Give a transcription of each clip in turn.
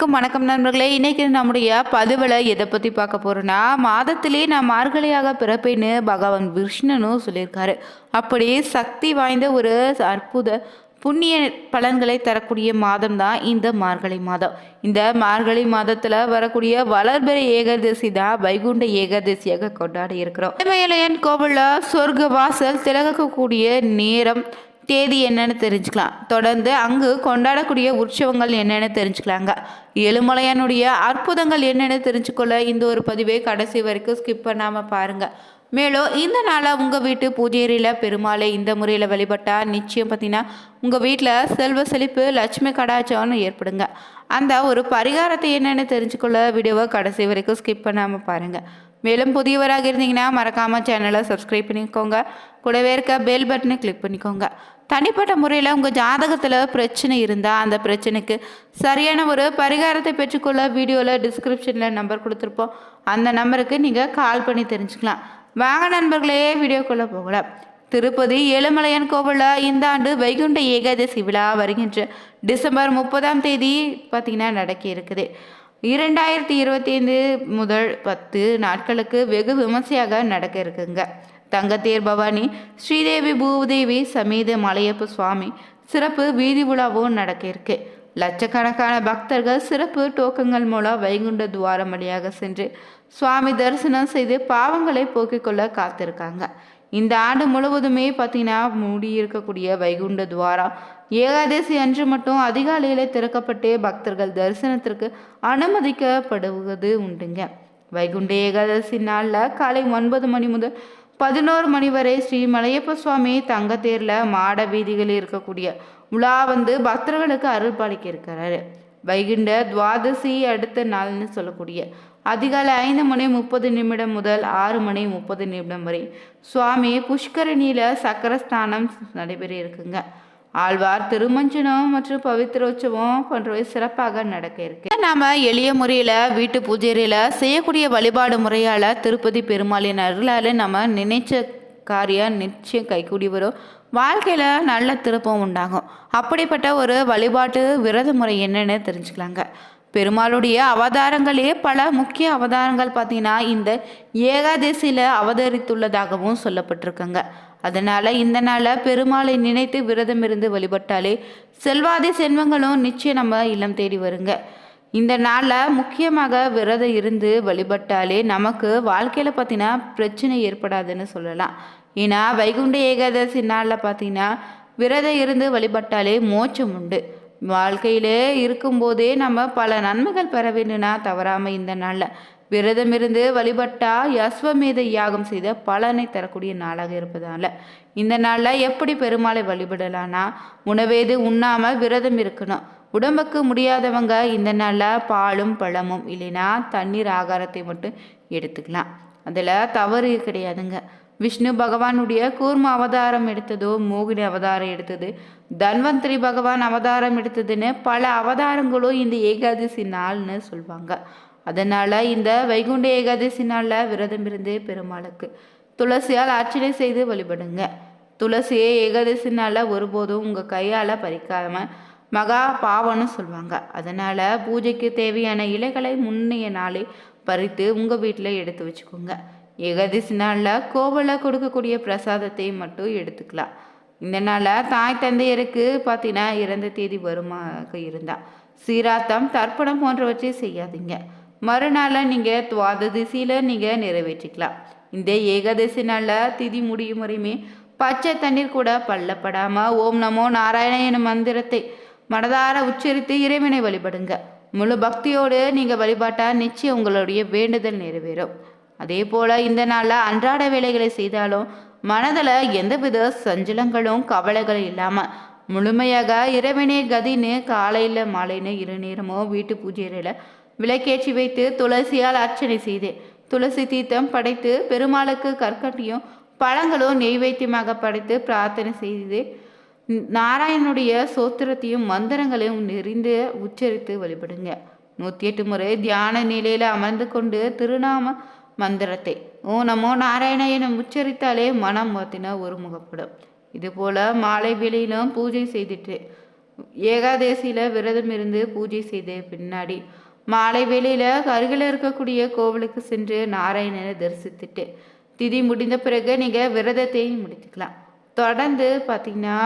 அனைவருக்கும் வணக்கம் நண்பர்களே. இன்னைக்கு நம்முடைய பதிவில் எதை பற்றி பார்க்க போகிறோன்னா மாதத்திலே நான் மார்கழியாக பிறப்பேன்னு பகவான் விஷ்ணனும் சொல்லியிருக்காரு. அப்படி சக்தி வாய்ந்த ஒரு அற்புத புண்ணிய பலன்களை தரக்கூடிய மாதம் தான் இந்த மார்கழி மாதம். இந்த மார்கழி மாதத்தில் வரக்கூடிய வளர்பெறை ஏகாதசி தான் வைகுண்ட ஏகாதசியாக கொண்டாடி இருக்கிறோம். கோவிலில் சொர்க்க வாசல் திறக்கக்கூடிய நேரம் தேதி என்னென்னு தெரிஞ்சுக்கலாம். தொடர்ந்து அங்கு கொண்டாடக்கூடிய உற்சவங்கள் என்னென்னு தெரிஞ்சுக்கலாங்க. ஏழுமலையானுடைய அற்புதங்கள் என்னென்னு தெரிஞ்சுக்கொள்ள இந்த ஒரு பதிவை கடைசி வரைக்கும் ஸ்கிப் பண்ணாமல் பாருங்கள் மேலும் இந்த நாளாக உங்கள் வீட்டு பூஜையறையில் பெருமாளை இந்த முறையில் வழிபட்டால் நிச்சயம் பார்த்தீங்கன்னா உங்கள் வீட்டில் செல்வ செழிப்பு லட்சுமி கடாச்சம்னு ஏற்படுங்க. அந்த ஒரு பரிகாரத்தை என்னென்னு தெரிஞ்சுக்கொள்ள வீடியோவை கடைசி வரைக்கும் ஸ்கிப் பண்ணாமல் பாருங்கள் மேலும் புதியவராக இருந்தீங்கன்னா மறக்காமல் சேனலை சப்ஸ்கிரைப் பண்ணிக்கோங்க. கூடவே இருக்க பெல் பட்டனை கிளிக் பண்ணிக்கோங்க. தனிப்பட்ட முறையில் உங்கள் ஜாதகத்தில் பிரச்சனை இருந்தால் அந்த பிரச்சனைக்கு சரியான ஒரு பரிகாரத்தை பெற்றுக்கொள்ள வீடியோவில் டிஸ்கிரிப்ஷனில் நம்பர் கொடுத்துருப்போம். அந்த நம்பருக்கு நீங்கள் கால் பண்ணி தெரிஞ்சுக்கலாம். வாங்க நண்பர்களே வீடியோக்குள்ளே போகலாம். திருப்பதி ஏழுமலையான் கோவிலில் இந்த ஆண்டு வைகுண்ட ஏகாதசி விழா வருகின்ற டிசம்பர் முப்பதாம் தேதி பார்த்திங்கன்னா நடக்க இருக்குது. இரண்டாயிரத்தி இருபத்தி ஐந்து முதல் பத்து நாட்களுக்கு வெகு விமர்சையாக நடக்க இருக்குங்க. தங்கத்தேர் பவானி ஸ்ரீதேவி பூதேவி சமேத மலையப்ப சுவாமி சிறப்பு வீதி உலாவும் நடக்க இருக்கு. லட்சக்கணக்கான பக்தர்கள் சிறப்பு டோக்கங்கள் மூலம் வைகுண்ட துவாரம் வழியாக சென்று சுவாமி தரிசனம் செய்து பாவங்களை போக்கிக் கொள்ள காத்திருக்காங்க. இந்த ஆண்டு முழுவதுமே பார்த்தீங்கன்னா மூடி இருக்கக்கூடிய வைகுண்ட துவாரம் ஏகாதசி அன்று மட்டும் அதிகாலையில் திறக்கப்பட்டு பக்தர்கள் தரிசனத்திற்கு அனுமதிக்கப்படுவது உண்டுங்க. வைகுண்ட ஏகாதசி நாளில் காலை ஒன்பது மணி முதல் பதினோரு மணி வரை ஸ்ரீ மலையப்ப சுவாமி தங்கத்தேரில் மாட வீதிகளில் இருக்கக்கூடிய உலா வந்து பக்தர்களுக்கு அருள் பாலிக்க இருக்கிறாரு வைகுண்ட துவாதசி அடுத்த நாள்னு சொல்லக்கூடிய அதிகாலை ஐந்து மணி முப்பது நிமிடம் முதல் ஆறு மணி முப்பது நிமிடம் வரை சுவாமி புஷ்கரணியில் சக்கரஸ்தானம் நடைபெற இருக்குங்க. ஆழ்வார் திருமஞ்சனம் மற்றும் பவித்ரோற்சவம் போன்றவை சிறப்பாக நடக்க இருக்கு. நாம எளிய முறையில் வீட்டு பூஜையில செய்யக்கூடிய வழிபாடு முறையால் திருப்பதி பெருமாளின் அருளால் நம்ம நினைச்ச காரியம் நிச்சயம் கைகூடி வரும். வாழ்க்கையில் நல்ல திருப்பம் உண்டாகும். அப்படிப்பட்ட ஒரு வழிபாட்டு விரத முறை என்னன்னு தெரிஞ்சுக்கலாங்க. பெருமாளுடைய அவதாரங்களே பல முக்கிய அவதாரங்கள் பார்த்தீங்கன்னா இந்த ஏகாதசியில் அவதரித்துள்ளதாகவும் சொல்லப்பட்டிருக்குங்க. அதனால் இந்த நாளில் பெருமாளை நினைத்து விரதம் இருந்து வழிபட்டாலே செல்வாதி செல்வங்களும் நிச்சயம் நம்ம இல்லம் தேடி வருங்க. இந்த நாளில் முக்கியமாக விரதம் இருந்து வழிபட்டாலே நமக்கு வாழ்க்கையில் பார்த்தீங்கன்னா பிரச்சனை ஏற்படாதுன்னு சொல்லலாம். ஏன்னா வைகுண்ட ஏகாதசி நாளில் பார்த்தீங்கன்னா விரதம் இருந்து வழிபட்டாலே மோட்சம் உண்டு. வாழ்க்கையிலே இருக்கும்போதே நம்ம பல நன்மைகள் பெற வேண்டும்னா தவறாமல் இந்த நாளில் விரதம் இருந்து வழிபட்டா யஸ்வமேத யாகம் செய்த பலனை தரக்கூடிய நாளாக இருப்பதால இந்த நாளில் எப்படி பெருமாளை வழிபடலான்னா உணவேது உண்ணாமல் விரதம் இருக்கணும். உடம்புக்கு முடியாதவங்க இந்த நாளில் பாலும் பழமும் இல்லைன்னா தண்ணீர் ஆகாரத்தை மட்டும் எடுத்துக்கலாம். அதில் தவறு கிடையாதுங்க. விஷ்ணு பகவானுடைய கூர்ம அவதாரம் எடுத்ததோ மோகினி அவதாரம் எடுத்தது தன்வந்திரி பகவான் அவதாரம் எடுத்ததுன்னு பல அவதாரங்களும் இந்த ஏகாதசி நாள்னு சொல்லுவாங்க அதனால் இந்த வைகுண்ட ஏகாதசி நாளில் விரதம் இருந்து பெருமாளுக்கு. துளசியால் அர்ச்சனை செய்து வழிபடுங்க. துளசியை ஏகாதசி நாளில் ஒருபோதும் உங்கள் கையால் பறிக்காமல் மகா பாவம்னு சொல்லுவாங்க அதனால் பூஜைக்கு தேவையான இலைகளை முன்னைய நாளே பறித்து உங்கள் வீட்டில் எடுத்து வச்சுக்கோங்க. ஏகாதசி நாளில் கோவிலில் கொடுக்கக்கூடிய பிரசாதத்தை மட்டும் எடுத்துக்கலாம். இந்த நாளில் தாய் தந்தையருக்கு பார்த்தீங்கன்னா இறந்த தேதி வருமாக இருந்தால் சீராத்தம் தர்ப்பணம் போன்றவற்றை செய்யாதீங்க. மறுநாளில் நீங்கள் துவாதசியில் நீங்கள் நிறைவேற்றிக்கலாம். இந்த ஏகாதசி நாளில் திதி முடியும் வரையுமே பச்சை தண்ணீர் கூட பள்ளப்படாமல் ஓம் நமோ நாராயண மந்திரத்தை மனதார உச்சரித்து இறைவனை வழிபடுங்க. முழு பக்தியோடு நீங்கள் வழிபாட்டால் நிச்சயம் உங்களுடைய வேண்டுதல் நிறைவேறும். அதே போல் இந்த நாளில் அன்றாட வேலைகளை செய்தாலும் மனதில் எந்தவித சஞ்சலங்களும் கவலைகளும் இல்லாமல் முழுமையாக இறைவனே கதின்னு காலையில் மாலைன்னு இரு நேரமோ வீட்டு பூஜையில் விளக்கேற்றி வைத்து துளசியால் அர்ச்சனை செய்தேன். துளசி தீர்த்தம் படைத்து பெருமாளுக்கு கற்கட்டியும் பழங்களும் நெய்வேத்தியமாக படைத்து பிரார்த்தனை செய்து நாராயணனுடைய சோத்திரத்தையும் மந்திரங்களையும் நெறிந்து உச்சரித்து வழிபடுங்க. நூற்றி எட்டு முறை தியான நிலையில் அமர்ந்து கொண்டு திருநாம மந்திரத்தை ஓ நமோ நாராயண என உச்சரித்தாலே மனம் மாத்தின ஒருமுகப்படும் இதுபோல் மாலை வேளையிலும் பூஜை செய்துட்டு ஏகாதேசியில் விரதம் இருந்து பூஜை செய்த பின்னாடி மாலை வேளையில் அருகில் இருக்கக்கூடிய கோவிலுக்கு சென்று நாராயணனை தரிசித்துட்டு திதி முடிந்த பிறகு நீங்கள் விரதத்தை முடித்துக்கலாம். தொடர்ந்து பார்த்திங்கன்னா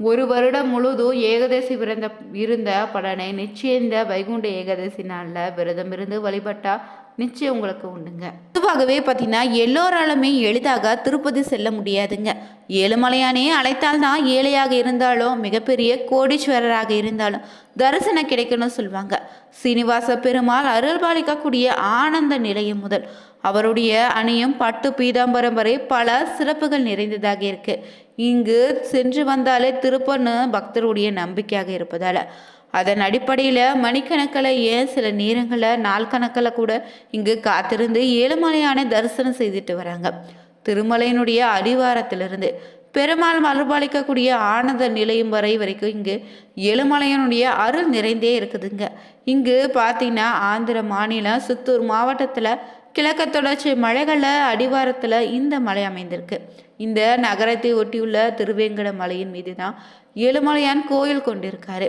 ஒரு வருடம் முழுதும் ஏகதசி விரந்த இருந்த பலனை நிச்சயம் இந்த வைகுண்ட ஏகாதசி நாளில் விரதம் இருந்து வழிபட்டா நிச்சயம் உங்களுக்கு உண்டுங்க. பொதுவாகவே பார்த்தீங்கன்னா எல்லோராலுமே எளிதாக திருப்பதி செல்ல முடியாதுங்க. ஏழுமலையானே அழைத்தால் தான் ஏழையாக இருந்தாலும் மிகப்பெரிய கோடீஸ்வரராக இருந்தாலும் தரிசனம் கிடைக்கணும்னு சொல்லுவாங்க சீனிவாச பெருமாள் அருள்பாலிக்கக்கூடிய ஆனந்த நிலையம் முதல் அவருடைய அணியும் பட்டு பீதாம்பரம் வரை பல சிறப்புகள் நிறைந்ததாக இருக்கு. இங்கு சென்று வந்தாலே திருப்பன்னு பக்தருடைய நம்பிக்கையாக இருப்பதால. அதன் அடிப்படையில் மணிக்கணக்கில் ஏன் சில நேரங்களில் நாள் கணக்கில் கூட இங்கு காத்திருந்து ஏழுமலையான தரிசனம் செய்துட்டு வராங்க. திருமலையினுடைய அடிவாரத்திலிருந்து பெருமாள் மறுபாலிக்கக்கூடிய ஆனந்த நிலையம் வரை வரைக்கும் இங்கு ஏழுமலையனுடைய அருள் நிறைந்தே இருக்குதுங்க. இங்கு பார்த்தீங்கன்னா ஆந்திர மாநிலம் சித்தூர் மாவட்டத்தில் கிழக்கு தொடர்ச்சி மலைகளில் அடிவாரத்தில் இந்த மலை அமைந்திருக்கு. இந்த நகரத்தை ஒட்டியுள்ள திருவேங்கட மலையின் மீது தான் ஏழுமலையான் கோயில் கொண்டிருக்காரு.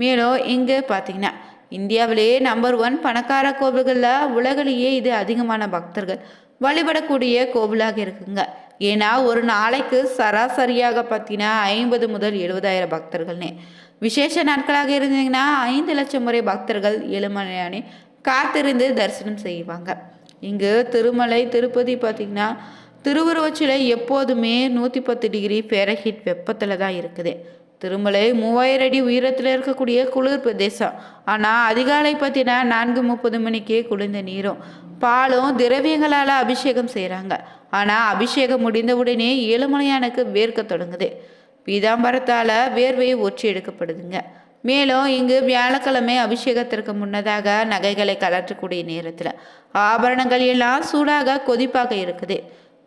மேலும் இங்கே பார்த்தீங்கன்னா இந்தியாவிலேயே நம்பர் ஒன் பணக்கார கோவில்களில் உலகிலேயே இது அதிகமான பக்தர்கள் வழிபடக்கூடிய கோவிலாக இருக்குங்க. ஏன்னா ஒரு நாளைக்கு சராசரியாக பார்த்தீங்கன்னா ஐம்பது முதல் எழுபதாயிரம் பக்தர்கள்னே. விசேஷ நாட்களாக இருந்தீங்கன்னா ஐந்து லட்சம் முறை பக்தர்கள் ஏழுமலையானே காத்திருந்து தரிசனம் செய்வாங்க. இங்கு திருமலை திருப்பதி பார்த்திங்கன்னா திருவுருவச்சிலை எப்போதுமே நூற்றி பத்து டிகிரி ஃபேரஹீட் வெப்பத்தில் தான் இருக்குது. திருமலை மூவாயிரம் அடி உயரத்தில் இருக்கக்கூடிய குளிர் பிரதேசம். ஆனால் அதிகாலை பார்த்தீங்கன்னா நான்கு முப்பது மணிக்கே குளிர்ந்த நீரும் பாலும் திரவியங்களால் அபிஷேகம் செய்கிறாங்க ஆனால் அபிஷேகம் முடிந்தவுடனே ஏழுமலையானுக்கு வேர்க்க தொடங்குது. பீதாம்பரத்தால் வேர்வை ஒற்றி எடுக்கப்படுதுங்க. மேலும் இங்கு வியாழக்கிழமை அபிஷேகத்திற்கு முன்னதாக நகைகளை கலற்றக்கூடிய நேரத்தில் ஆபரணங்கள் எல்லாம் சூடாக கொதிப்பாக இருக்குது.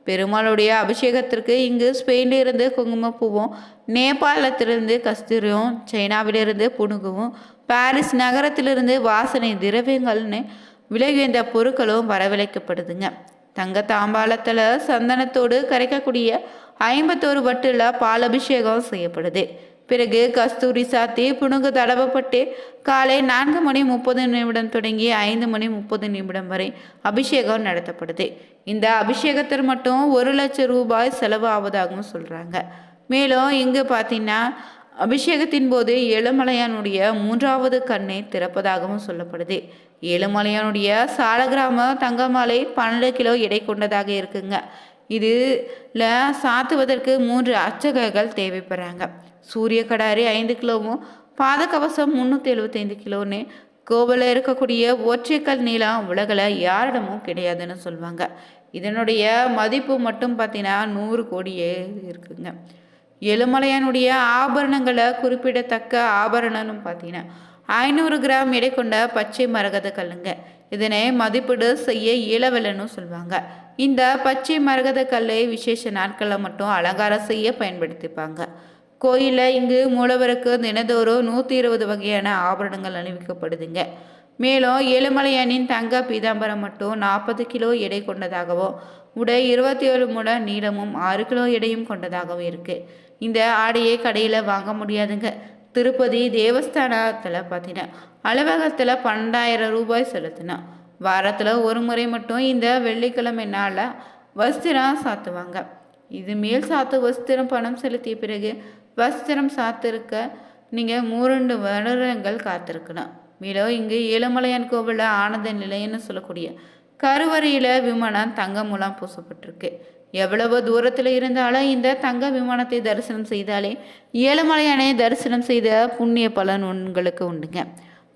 பெருமாளுடைய அபிஷேகத்திற்கு இங்கு ஸ்பெயினிலிருந்து குங்குமப்பூவும் நேபாளத்திலிருந்து கஸ்தூரியும் சைனாவிலிருந்து புணுகுவும் பாரிஸ் நகரத்திலிருந்து வாசனை திரவியங்கள்னு விலை பொருட்களும் வரவழைக்கப்படுதுங்க. தங்க தாம்பாளத்தில் சந்தனத்தோடு கரைக்கக்கூடிய ஐம்பத்தோரு வட்டில் பால் அபிஷேகம் செய்யப்படுது. பிறகு கஸ்தூரி சாத்தி புணுங்கு தடவப்பட்டு காலை நான்கு மணி முப்பது நிமிடம் தொடங்கி ஐந்து மணி முப்பது நிமிடம் வரை அபிஷேகம் நடத்தப்படுது. இந்த அபிஷேகத்தில் மட்டும் ஒரு லட்சம் ரூபாய் செலவு ஆவதாகவும் சொல்கிறாங்க மேலும் இங்கு பார்த்தீங்கன்னா அபிஷேகத்தின் போது ஏழுமலையானுடைய மூன்றாவது கண்ணை திறப்பதாகவும் சொல்லப்படுது. ஏழுமலையானுடைய சாலகிராம தங்கமாலை பன்னெண்டு கிலோ எடை கொண்டதாக இருக்குங்க. இதில் சாத்துவதற்கு மூன்று அச்சகங்கள் தேவைப்படுறாங்க. சூரிய கடாரி ஐந்து கிலோவும் பாதகவசம் முந்நூற்றி எழுபத்தைந்து கிலோன்னு கோவிலில் இருக்கக்கூடிய ஒற்றைக்கல் நீளம் உலகில் யாரிடமும் கிடையாதுன்னு சொல்லுவாங்க இதனுடைய மதிப்பு மட்டும் பார்த்தீங்கன்னா நூறு கோடியே இருக்குங்க. எழுமலையானுடைய ஆபரணங்களை குறிப்பிடத்தக்க ஆபரணம்னு பார்த்தீங்கன்னா ஐநூறு கிராம் எடை கொண்ட பச்சை மரகத கல்லுங்க. இதனை மதிப்பீடு செய்ய இயலவில்லைன்னு சொல்லுவாங்க இந்த பச்சை மரகத கல்லை விசேஷ நாட்களில் மட்டும் அலங்காரம் செய்ய பயன்படுத்திப்பாங்க. கோயிலில் இங்கு மூலவருக்கு தினதோறும் நூற்றி இருபது வகையான ஆபரணங்கள் அணிவிக்கப்படுதுங்க. மேலும் ஏழுமலையானின் தங்க பீதாம்பரம் மட்டும் நாற்பது கிலோ எடை கொண்டதாகவும் உடை இருபத்தி ஏழு முட நீளமும் ஆறு கிலோ எடையும் கொண்டதாகவும் இருக்குது இந்த ஆடையை கடையில் வாங்க முடியாதுங்க. திருப்பதி தேவஸ்தானத்தில் பார்த்தீங்கன்னா அலுவலகத்தில் பன்னெண்டாயிரம் ரூபாய் செலுத்தினா வாரத்தில் ஒரு முறை மட்டும் இந்த வெள்ளிக்கிழமை நாளில் வஸ்திரம் சாத்துவாங்க. இது மேல் சாத்து வஸ்திரம் பணம் செலுத்திய பிறகு வஸ்திரம் சாத்திருக்க நீங்கள் மூரண்டு வருடங்கள் காத்திருக்கணும். மேலும் இங்கு ஏழுமலையான் கோவிலில் ஆனந்த நிலையன்னு சொல்லக்கூடிய கருவறையில் விமானம் தங்க மூலம் பூசப்பட்டிருக்கு. எவ்வளவு தூரத்தில் இருந்தாலும் இந்த தங்க விமானத்தை தரிசனம் செய்தாலே ஏழுமலையானை தரிசனம் செய்த புண்ணிய பலன் உங்களுக்கு உண்டுங்க.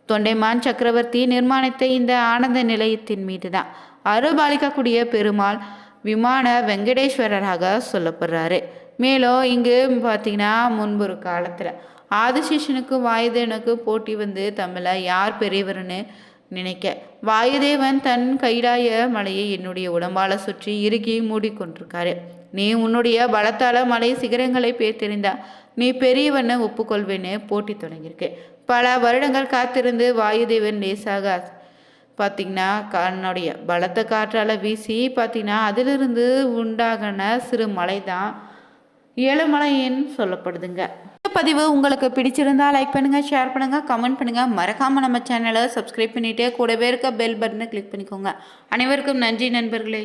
தொண்டைமான் சக்கரவர்த்தி நிர்மாணித்த இந்த ஆனந்த நிலையத்தின் மீது தான் அருபாலிக்கக்கூடிய பெருமாள் விமான வெங்கடேஸ்வரராக சொல்லப்படுறாரு. மேலும் இங்கு பார்த்தீங்கன்னா முன்பு ஒரு காலத்தில் ஆதிசேஷனுக்கு வாயுதேவனுக்கு போட்டி வந்து தமிழை யார் பெரியவர்னு நினைக்க. வாயுதேவன் தன் கைலாய மலையை என்னுடைய உடம்பால் சுற்றி இறுக்கி மூடிக்கொண்டிருக்காரு. நீ உன்னுடைய பலத்தால மலை சிகரங்களை பேர்த்தெறிந்தா நீ பெரியவனை ஒப்புக்கொள்வேன்னு போட்டி தொடங்கியிருக்கு. பல வருடங்கள் காத்திருந்து வாயுதேவன் லேசாக பார்த்திங்கன்னா கண்ணுடைய பலத்த காற்றால் வீசி பார்த்திங்கன்னா அதிலிருந்து உண்டாகின சிறு மலை தான் ஏழுமலைன்னு சொல்லப்படுதுங்க பதிவு உங்களுக்கு பிடிச்சிருந்தா லைக் பண்ணுங்கள் ஷேர் பண்ணுங்கள் கமெண்ட் பண்ணுங்கள் மறக்காமல் நம்ம சேனலை சப்ஸ்கிரைப் பண்ணிவிட்டு கூடவே இருக்க பெல் பட்டனை கிளிக் பண்ணிக்கோங்க. அனைவருக்கும் நன்றி நண்பர்களே.